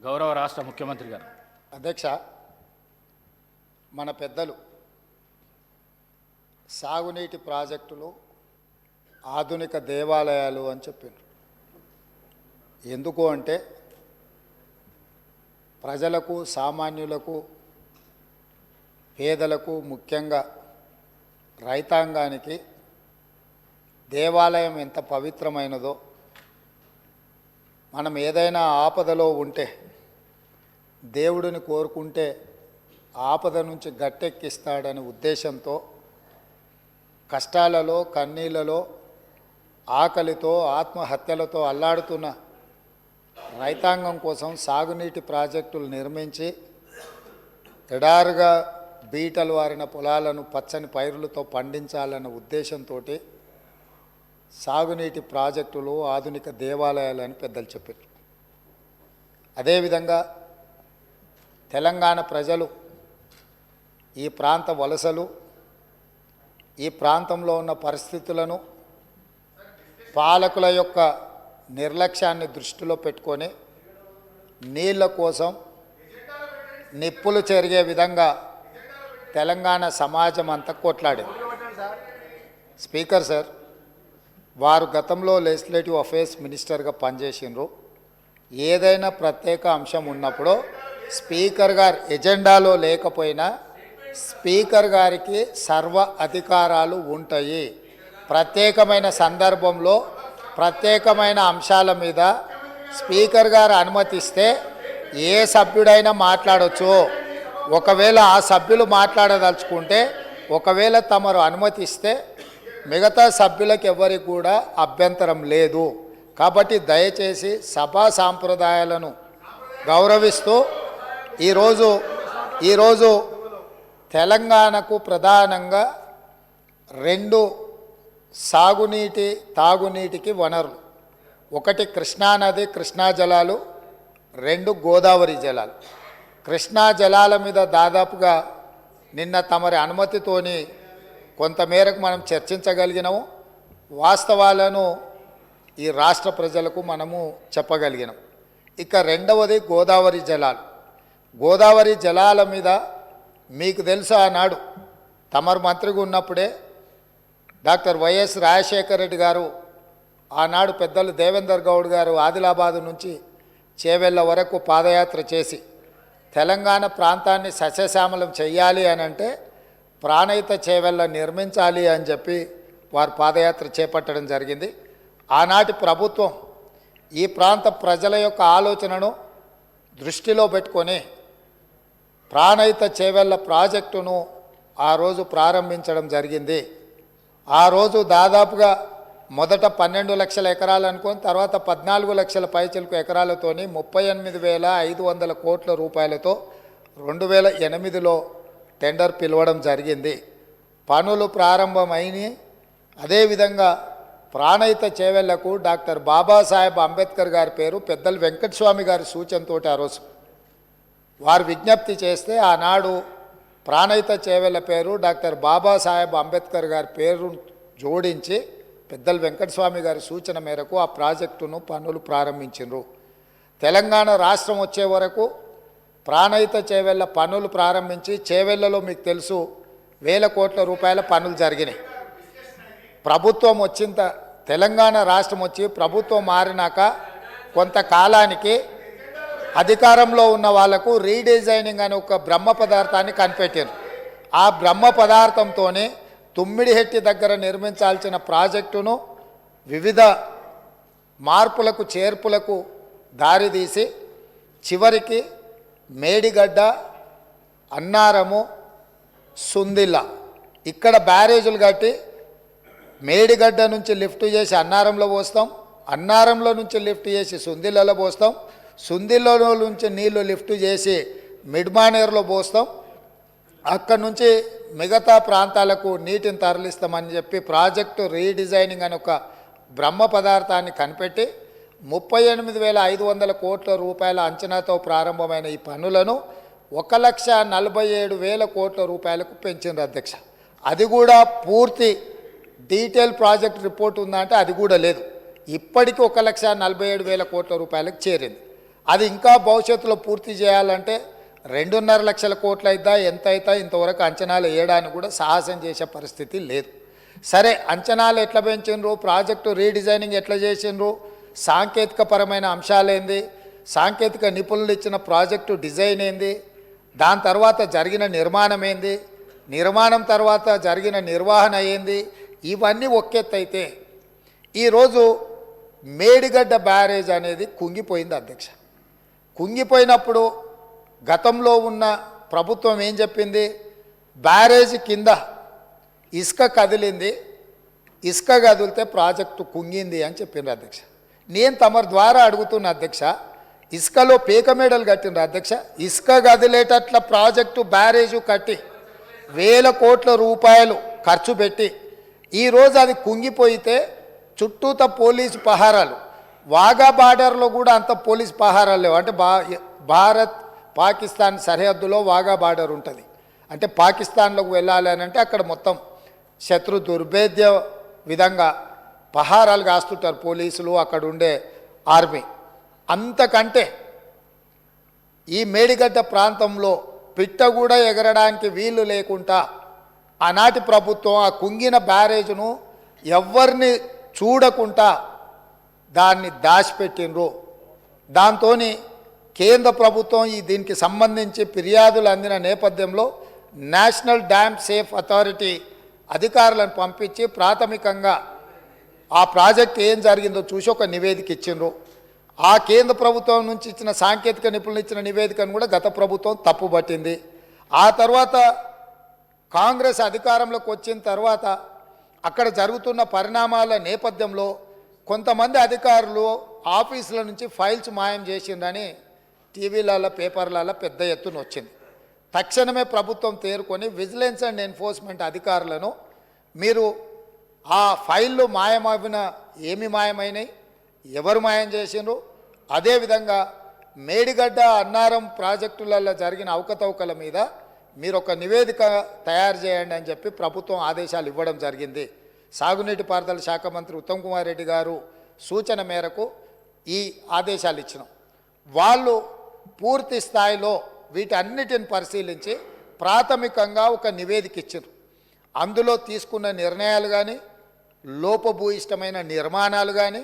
గౌరవ రాష్ట్ర ముఖ్యమంత్రి గారు. అధ్యక్ష మన పెద్దలు సాగునీటి ప్రాజెక్టులు ఆధునిక దేవాలయాలు అని చెప్పిండ్రు ఎందుకు అంటే ప్రజలకు సామాన్యులకు పేదలకు ముఖ్యంగా రైతాంగానికి దేవాలయం ఎంత పవిత్రమైనదో మనం ఏదైనా ఆపదలో ఉంటే దేవుడిని కోరుకుంటే ఆపద నుంచి గట్టెక్కిస్తాడనే ఉద్దేశంతో కష్టాలలో కన్నీళ్ళలో ఆకలితో ఆత్మహత్యలతో అల్లాడుతున్న రైతాంగం కోసం సాగునీటి ప్రాజెక్టులు నిర్మించి ఎడారుగా బీటలు వారిన పొలాలను పచ్చని పైరులతో పండించాలన్న ఉద్దేశంతో సాగునీటి ప్రాజెక్టులు ఆధునిక దేవాలయాలు అని పెద్దలు చెప్పారు. అదేవిధంగా తెలంగాణ ప్రజలు ఈ ప్రాంత వలసలు ఈ ప్రాంతంలో ఉన్న పరిస్థితులను పాలకుల యొక్క నిర్లక్ష్యాన్ని దృష్టిలో పెట్టుకొని నీళ్ళ కోసం నిప్పులు చెరిగే విధంగా తెలంగాణ సమాజం అంతా కొట్లాడింది. స్పీకర్ సార్ వారు గతంలో లెజిస్లేటివ్ అఫేర్స్ మినిస్టర్గా పనిచేసిండ్రు. ఏదైనా ప్రత్యేక అంశం ఉన్నప్పుడు స్పీకర్ గారు ఎజెండాలో లేకపోయినా స్పీకర్ గారికి సర్వ అధికారాలు ఉంటాయి. ప్రత్యేకమైన సందర్భంలో ప్రత్యేకమైన అంశాల మీద స్పీకర్ గారు అనుమతిస్తే ఏ సభ్యుడైనా మాట్లాడచ్చు. ఒకవేళ ఆ సభ్యులు మాట్లాడదలుచుకుంటే ఒకవేళ తమరు అనుమతిస్తే మిగతా సభ్యులకు ఎవరికి కూడా అభ్యంతరం లేదు. కాబట్టి దయచేసి సభా సాంప్రదాయాలను గౌరవిస్తూ ఈరోజు ఈరోజు తెలంగాణకు ప్రధానంగా రెండు సాగునీటి తాగునీటికి వనరులు. ఒకటి కృష్ణానది కృష్ణా జలాలు రెండు గోదావరి జలాలు. కృష్ణా జలాల మీద దాదాపుగా నిన్న తమరి అనుమతితోని కొంతమేరకు మనం చర్చించగలిగినాము. వాస్తవాలను ఈ రాష్ట్ర ప్రజలకు మనము చెప్పగలిగినాం ఇక రెండవది గోదావరి జలాలు. గోదావరి జలాల మీద మీకు తెలుసు ఆనాడు? తమరు మంత్రిగా ఉన్నప్పుడే డాక్టర్ వైఎస్ రాజశేఖర రెడ్డి గారు ఆనాడు పెద్దలు దేవేందర్ గౌడ్ గారు ఆదిలాబాద్ నుంచి చేవెళ్ళ వరకు పాదయాత్ర చేసి తెలంగాణ ప్రాంతాన్ని సస్యశ్యామలం చెయ్యాలి అని అంటే ప్రాణహిత చేవెళ్ళ నిర్మించాలి అని చెప్పి వారు పాదయాత్ర చేపట్టడం జరిగింది. ఆనాటి ప్రభుత్వం ఈ ప్రాంత ప్రజల యొక్క ఆలోచనను దృష్టిలో పెట్టుకొని ప్రాణహిత చేవెళ్ళ ప్రాజెక్టును ఆ రోజు ప్రారంభించడం జరిగింది. ఆ రోజు దాదాపుగా మొదట పన్నెండు లక్షల ఎకరాలు అనుకొని తర్వాత పద్నాలుగు లక్షల పైచలకు ఎకరాలతోని ముప్పై ఎనిమిది వేల ఐదు వందల కోట్ల రూపాయలతో రెండు వేల ఎనిమిదిలో టెండర్ పిలవడం జరిగింది. పనులు ప్రారంభమైన అదేవిధంగా ప్రాణహిత చేవెళ్ళకు డాక్టర్ బాబాసాహెబ్ అంబేద్కర్ గారి పేరు పెద్దలు వెంకటస్వామి గారి సూచనతోటి ఆ రోజు వారు విజ్ఞప్తి చేస్తే ఆనాడు ప్రాణహిత చేవెళ్ళ పేరు డాక్టర్ బాబాసాహెబ్ అంబేద్కర్ గారి పేరు జోడించి పెద్దల వెంకటస్వామి గారి సూచన మేరకు ఆ ప్రాజెక్టును పనులు ప్రారంభించిండ్రు తెలంగాణ రాష్ట్రం వచ్చే వరకు ప్రాణహిత చేవెళ్ళ పనులు ప్రారంభించి చేవెళ్ళలో మీకు తెలుసు వేల కోట్ల రూపాయల పనులు జరిగినాయి. ప్రభుత్వం వచ్చింత తెలంగాణ రాష్ట్రం వచ్చి ప్రభుత్వం మారినాక కొంతకాలానికి అధికారంలో ఉన్న వాళ్ళకు రీడిజైనింగ్ అనే ఒక బ్రహ్మ పదార్థాన్ని కనిపెట్టారు ఆ బ్రహ్మ పదార్థంతోనే తుమ్మిడిహెట్టి దగ్గర నిర్మించాల్సిన ప్రాజెక్టును వివిధ మార్పులకు చేర్పులకు దారితీసి చివరికి మేడిగడ్డ అన్నారము సుందిల్ల ఇక్కడ బ్యారేజులు కట్టి మేడిగడ్డ నుంచి లిఫ్ట్ చేసి అన్నారంలో పోస్తాం అన్నారంలో నుంచి లిఫ్ట్ చేసి సుందిల్లలో పోస్తాం సుందిలో నుంచి నీళ్ళు లిఫ్ట్ చేసి మిడ్మానేర్లో పోస్తాం. అక్కడి నుంచి మిగతా ప్రాంతాలకు నీటిని తరలిస్తామని చెప్పి ప్రాజెక్టు రీడిజైనింగ్ అని ఒక బ్రహ్మ పదార్థాన్ని కనిపెట్టి ముప్పై ఎనిమిది వేల ఐదు వందల కోట్ల రూపాయల అంచనాతో ప్రారంభమైన ఈ పనులను ఒక లక్ష నలభై ఏడు వేల కోట్ల రూపాయలకు పెంచింది అధ్యక్ష. అది కూడా పూర్తి డీటెయిల్ ప్రాజెక్ట్ రిపోర్ట్ ఉందంటే అది కూడా లేదు. ఇప్పటికీ ఒక లక్ష నలభై ఏడు వేల కోట్ల రూపాయలకు చేరింది. అది ఇంకా భవిష్యత్తులో పూర్తి చేయాలంటే రెండున్నర లక్షల కోట్లు అవుతా ఎంత అవుతా ఇంతవరకు అంచనాలు వేయడానికి కూడా సాహసం చేసే పరిస్థితి లేదు. సరే అంచనాలు ఎట్లా పెంచిండ్రు ప్రాజెక్టు రీడిజైనింగ్ ఎట్లా చేసిండ్రు సాంకేతిక పరమైన అంశాలేంది సాంకేతిక నిపుణులు ఇచ్చిన ప్రాజెక్టు డిజైన్ ఏంది? దాని తర్వాత జరిగిన నిర్మాణం ఏంది? నిర్మాణం తర్వాత జరిగిన నిర్వహణ ఏంది? ఇవన్నీ ఒకెత్తైతే ఈరోజు మేడిగడ్డ బ్యారేజ్ అనేది కుంగిపోయింది అధ్యక్ష. కుంగిపోయినప్పుడు గతంలో ఉన్న ప్రభుత్వం ఏం చెప్పింది? బ్యారేజ్ కింద ఇసుక కదిలింది. ఇసుక కదిలితే ప్రాజెక్టు కుంగింది అని చెప్పిండ్రు అధ్యక్ష. నేను తమరి ద్వారా అడుగుతున్న అధ్యక్ష ఇసుకలో పేక మేడలు కట్టిండ్రు అధ్యక్ష. ఇసుక కదిలేటట్ల ప్రాజెక్టు బ్యారేజు కట్టి వేల కోట్ల రూపాయలు ఖర్చు పెట్టి ఈరోజు అది కుంగిపోయితే చుట్టూత పోలీసు పహారాలు. వాగా బార్డర్లో కూడా అంత పోలీస్ పహారాలు లేవు. అంటే బా భారత్ పాకిస్తాన్ సరిహద్దులో వాగా బార్డర్ ఉంటుంది. అంటే పాకిస్తాన్లోకి వెళ్ళాలి అని అంటే అక్కడ మొత్తం శత్రు దుర్భేద్య విధంగా పహారాలు కాస్తుంటారు పోలీసులు అక్కడ ఉండే ఆర్మీ. అంతకంటే ఈ మేడిగడ్డ ప్రాంతంలో పిట్ట కూడా ఎగరడానికి వీలు లేకుండా ఆనాటి ప్రభుత్వం ఆ కుంగిన బ్యారేజ్ను ఎవరిని చూడకుండా దాన్ని దాచిపెట్టినరు దాంతో కేంద్ర ప్రభుత్వం ఈ దీనికి సంబంధించి ఫిర్యాదులు అందిన నేపథ్యంలో నేషనల్ డ్యామ్ సేఫ్ అథారిటీ అధికారులను పంపించి ప్రాథమికంగా ఆ ప్రాజెక్ట్ ఏం జరిగిందో చూసి ఒక నివేదిక ఇచ్చిండ్రు. ఆ కేంద్ర ప్రభుత్వం నుంచి ఇచ్చిన సాంకేతిక నిపుణులు ఇచ్చిన నివేదికను కూడా గత ప్రభుత్వం తప్పుపట్టింది. ఆ తర్వాత కాంగ్రెస్ అధికారంలోకి వచ్చిన తర్వాత అక్కడ జరుగుతున్న పరిణామాల నేపథ్యంలో కొంతమంది అధికారులు ఆఫీసుల నుంచి ఫైల్స్ మాయం చేసిందని టీవీలలో పేపర్లలో పెద్ద ఎత్తున వచ్చింది. తక్షణమే ప్రభుత్వం తేరుకొని విజిలెన్స్ అండ్ ఎన్ఫోర్స్మెంట్ అధికారులను మీరు ఆ ఫైళ్ళు మాయమైన ఏమి మాయమైనవి ఎవరు మాయం చేసిండ్రు? అదేవిధంగా మేడిగడ్డ అన్నారం ప్రాజెక్టులలో జరిగిన అవకతవకల మీద మీరు ఒక నివేదిక తయారు చేయండి అని చెప్పి ప్రభుత్వం ఆదేశాలు ఇవ్వడం జరిగింది. సాగునీటి పారుదల శాఖ మంత్రి ఉత్తమ్ కుమార్ రెడ్డి గారు సూచన మేరకు ఈ ఆదేశాలు ఇచ్చినాం. వాళ్ళు పూర్తి స్థాయిలో వీటన్నిటిని పరిశీలించి ప్రాథమికంగా ఒక నివేదిక ఇచ్చారు అందులో తీసుకున్న నిర్ణయాలు కానీ లోపభూయిష్టమైన నిర్మాణాలు కానీ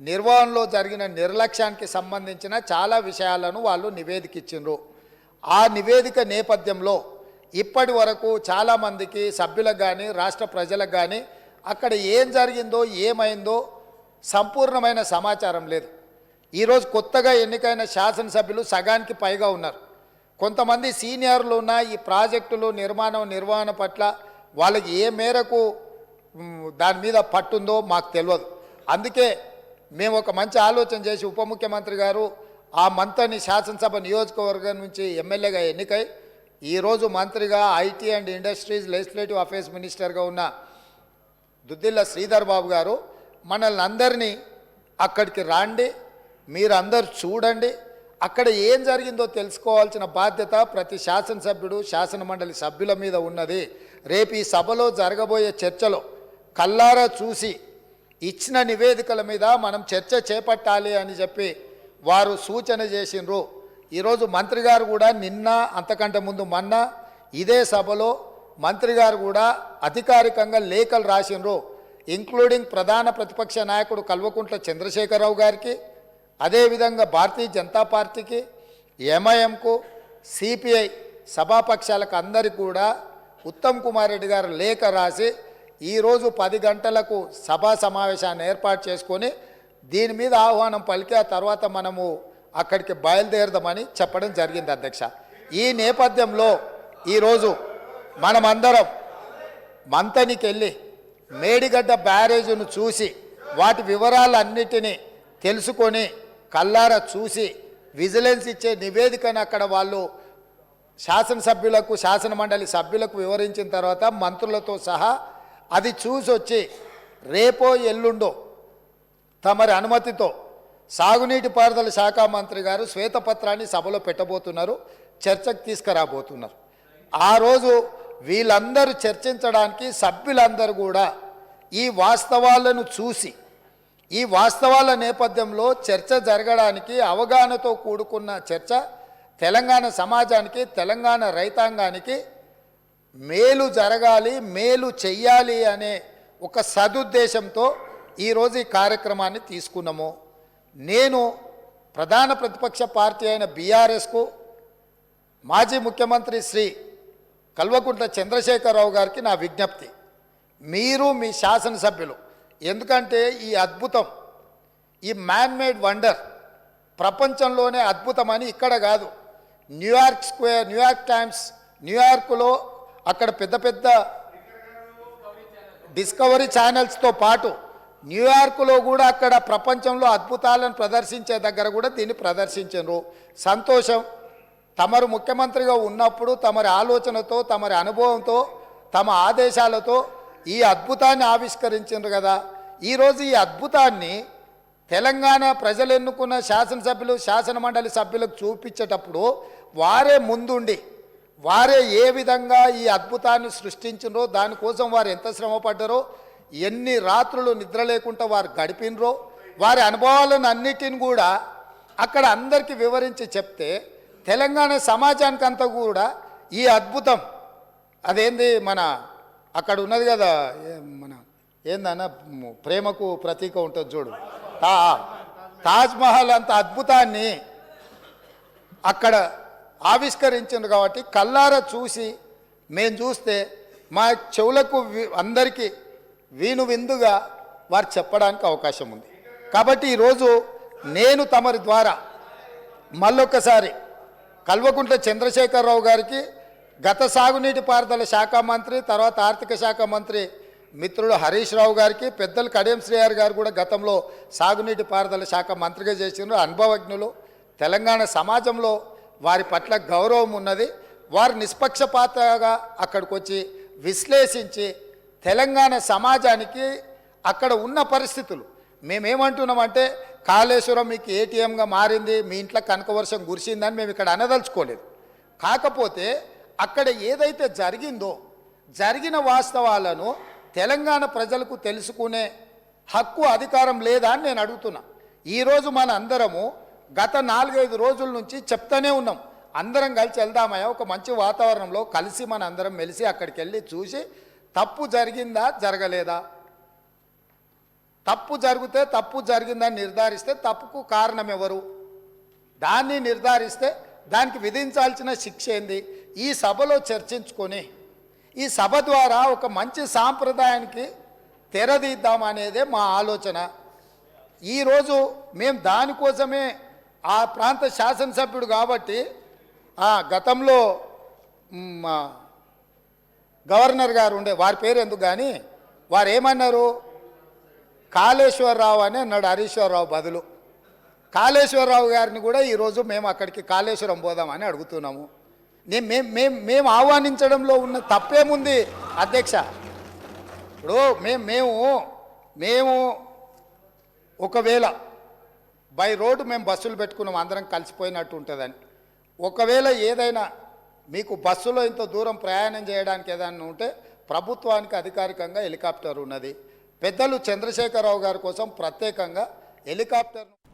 నిర్వహణలో జరిగిన నిర్లక్ష్యానికి సంబంధించిన చాలా విషయాలను వాళ్ళు నివేదిక ఇచ్చిండ్రు ఆ నివేదిక నేపథ్యంలో ఇప్పటి వరకు చాలామందికి సభ్యులకు కానీ రాష్ట్ర ప్రజలకు కానీ అక్కడ ఏం జరిగిందో ఏమైందో సంపూర్ణమైన సమాచారం లేదు. ఈరోజు కొత్తగా ఎన్నికైన శాసనసభ్యులు సగానికి పైగా ఉన్నారు. కొంతమంది సీనియర్లు ఉన్న ఈ ప్రాజెక్టులు నిర్మాణం నిర్వహణ పట్ల వాళ్ళకి ఏ మేరకు దాని మీద పట్టుందో మాకు తెలియదు అందుకే మేము ఒక మంచి ఆలోచన చేసి ఉప ముఖ్యమంత్రి గారు ఆ మంత్రిని శాసనసభ నియోజకవర్గం నుంచి ఎమ్మెల్యేగా ఎన్నికై ఈరోజు మంత్రిగా IT and industries legislative affairs మినిస్టర్గా ఉన్న దుద్దిల్ల శ్రీధర్ బాబు గారు మనల్ని అందరినీ అక్కడికి రాండి మీరందరు చూడండి అక్కడ ఏం జరిగిందో తెలుసుకోవాల్సిన బాధ్యత ప్రతి శాసనసభ్యుడు శాసనమండలి సభ్యుల మీద ఉన్నది. రేపు ఈ సభలో జరగబోయే చర్చలో కల్లారా చూసి ఇచ్చిన నివేదికల మీద మనం చర్చ చేపట్టాలి అని చెప్పి వారు సూచన చేసిండ్రు. ఈరోజు మంత్రి గారు కూడా నిన్న అంతకంటే ముందు మొన్న ఇదే సభలో మంత్రి గారు కూడా అధికారికంగా లేఖలు రాసిండ్రు ఇంక్లూడింగ్ ప్రధాన ప్రతిపక్ష నాయకుడు కల్వకుంట్ల చంద్రశేఖరరావు గారికి అదేవిధంగా భారతీయ జనతా పార్టీకి ఎంఐఎంకు సిపిఐ సభాపక్షాలకు అందరికీ కూడా ఉత్తమ్ కుమార్ రెడ్డి గారు లేఖ రాసి ఈరోజు పది గంటలకు సభా సమావేశాన్ని ఏర్పాటు చేసుకొని దీని మీద ఆహ్వానం పలికి ఆ తర్వాత మనము అక్కడికి బయలుదేరదామని చెప్పడం జరిగింది అధ్యక్ష. ఈ నేపథ్యంలో ఈరోజు మనమందరం మంతనికి వెళ్ళి మేడిగడ్డ బ్యారేజును చూసి వాటి వివరాలన్నిటినీ తెలుసుకొని కల్లార చూసి విజిలెన్స్ ఇచ్చే నివేదికను అక్కడ వాళ్ళు శాసనసభ్యులకు శాసన మండలి సభ్యులకు వివరించిన తర్వాత మంత్రులతో సహా అది చూసి వచ్చి రేపో ఎల్లుండో తమరి అనుమతితో సాగునీటి పారుదల శాఖ మంత్రి గారు శ్వేతపత్రాన్ని సభలో పెట్టబోతున్నారు చర్చకు తీసుకురాబోతున్నారు. ఆ రోజు వీళ్ళందరూ చర్చించడానికి సభ్యులందరూ కూడా ఈ వాస్తవాలను చూసి ఈ వాస్తవాల నేపథ్యంలో చర్చ జరగడానికి అవగాహనతో కూడుకున్న చర్చ తెలంగాణ సమాజానికి తెలంగాణ రైతాంగానికి మేలు జరగాలి మేలు చెయ్యాలి అనే ఒక సదుద్దేశంతో ఈరోజు ఈ కార్యక్రమాన్ని తీసుకున్నాము. నేను ప్రధాన ప్రతిపక్ష పార్టీ అయిన బీఆర్ఎస్కు మాజీ ముఖ్యమంత్రి శ్రీ కల్వకుంట్ల చంద్రశేఖరరావు గారికి నా విజ్ఞప్తి. మీరు మీ శాసనసభ్యులు. ఎందుకంటే ఈ అద్భుతం ఈ మ్యాన్ మేడ్ వండర్ ప్రపంచంలోనే అద్భుతమని ఇక్కడ కాదు. న్యూయార్క్ స్క్వేర్ న్యూయార్క్ టైమ్స్ న్యూయార్క్లో అక్కడ పెద్ద పెద్ద డిస్కవరీ ఛానల్స్తో పాటు న్యూయార్క్లో కూడా అక్కడ ప్రపంచంలో అద్భుతాలను ప్రదర్శించే దగ్గర కూడా దీన్ని ప్రదర్శించరు సంతోషం. తమరు ముఖ్యమంత్రిగా ఉన్నప్పుడు తమరి ఆలోచనతో తమరి అనుభవంతో తమ ఆదేశాలతో ఈ అద్భుతాన్ని ఆవిష్కరించారు కదా. ఈరోజు ఈ అద్భుతాన్ని తెలంగాణ ప్రజలు ఎన్నుకున్న శాసనసభ్యులు శాసన మండలి సభ్యులకు చూపించేటప్పుడు వారే ముందుండి వారే ఏ విధంగా ఈ అద్భుతాన్ని సృష్టించినరో దానికోసం వారు ఎంత శ్రమపడ్డారో ఎన్ని రాత్రులు నిద్ర లేకుండా వారు గడిపినరో వారి అనుభవాలను అన్నిటిని కూడా అక్కడ అందరికీ వివరించి చెప్తే తెలంగాణ సమాజానికి అంతా కూడా ఈ అద్భుతం. అదేంది మన అక్కడ ఉన్నది కదా మన ఏందన్న ప్రేమకు ప్రతీక ఉంటుంది చూడు. తా తాజ్మహల్ అంత అద్భుతాన్ని అక్కడ ఆవిష్కరించింది కాబట్టి కల్లారా చూసి మేము చూస్తే మా చెవులకు అందరికీ వీణు విందుగా వారు చెప్పడానికి అవకాశం ఉంది. కాబట్టి ఈరోజు నేను తమరి ద్వారా మళ్ళొక్కసారి కల్వకుంట్ల చంద్రశేఖరరావు గారికి గత సాగునీటి పారుదల శాఖ మంత్రి తర్వాత ఆర్థిక శాఖ మంత్రి మిత్రుడు హరీష్ రావు గారికి పెద్దలు కడియం శ్రీహరి గారు కూడా గతంలో సాగునీటి పారుదల శాఖ మంత్రిగా చేసినారు అనుభవజ్ఞులు తెలంగాణ సమాజంలో వారి పట్ల గౌరవం ఉన్నది. వారు నిష్పక్షపాతగా అక్కడికి వచ్చి విశ్లేషించి తెలంగాణ సమాజానికి అక్కడ ఉన్న పరిస్థితులు మేమేమంటున్నామంటే కాళేశ్వరం మీకు ఏటీఎంగా మారింది మీ ఇంట్లో కనకవర్షం కురిసిందని మేము ఇక్కడ అనదలుచుకోలేదు. కాకపోతే అక్కడ ఏదైతే జరిగిందో జరిగిన వాస్తవాలను తెలంగాణ ప్రజలకు తెలుసుకునే హక్కు అధికారం లేదా అని నేను అడుగుతున్నా. ఈరోజు మన అందరము గత నాలుగైదు రోజుల నుంచి చెప్తానే ఉన్నాం. అందరం కలిసి వెళ్దామయ్యా ఒక మంచి వాతావరణంలో కలిసి మన అందరం మెలిసి అక్కడికి వెళ్ళి చూసి తప్పు జరిగిందా జరగలేదా? తప్పు జరిగితే తప్పు జరిగిందని నిర్ధారిస్తే తప్పుకు కారణం ఎవరు? దాన్ని నిర్ధారిస్తే దానికి విధించాల్సిన శిక్ష ఏంది? ఈ సభలో చర్చించుకొని ఈ సభ ద్వారా ఒక మంచి సాంప్రదాయానికి తెరదీద్దామనేదే మా ఆలోచన. ఈరోజు మేము దానికోసమే ఆ ప్రాంత శాసనసభ్యుడు కాబట్టి ఆ గతంలో మా గవర్నర్ గారు ఉండే వారి పేరు ఎందుకు కానీ వారు ఏమన్నారు కాళేశ్వరరావు అని అన్నాడు హరీశ్వరరావు బదులు. కాళేశ్వరరావు గారిని కూడా ఈరోజు మేము అక్కడికి కాళేశ్వరం పోదామని అడుగుతున్నాము. నేను మేము మేము మేము ఆహ్వానించడంలో ఉన్న తప్పేముంది అధ్యక్ష? ఇప్పుడు మేము మేము మేము ఒకవేళ బై రోడ్డు మేము బస్సులు పెట్టుకున్నాం అందరం కలిసిపోయినట్టు ఉంటుందని. ఒకవేళ ఏదైనా మీకు బస్సులో ఇంత దూరం ప్రయాణం చేయడానికి ఏదైనా ఉంటే ప్రభుత్వానికి అధికారికంగా హెలికాప్టర్ ఉన్నది. పెద్దలు చంద్రశేఖరరావు గారి కోసం ప్రత్యేకంగా హెలికాప్టర్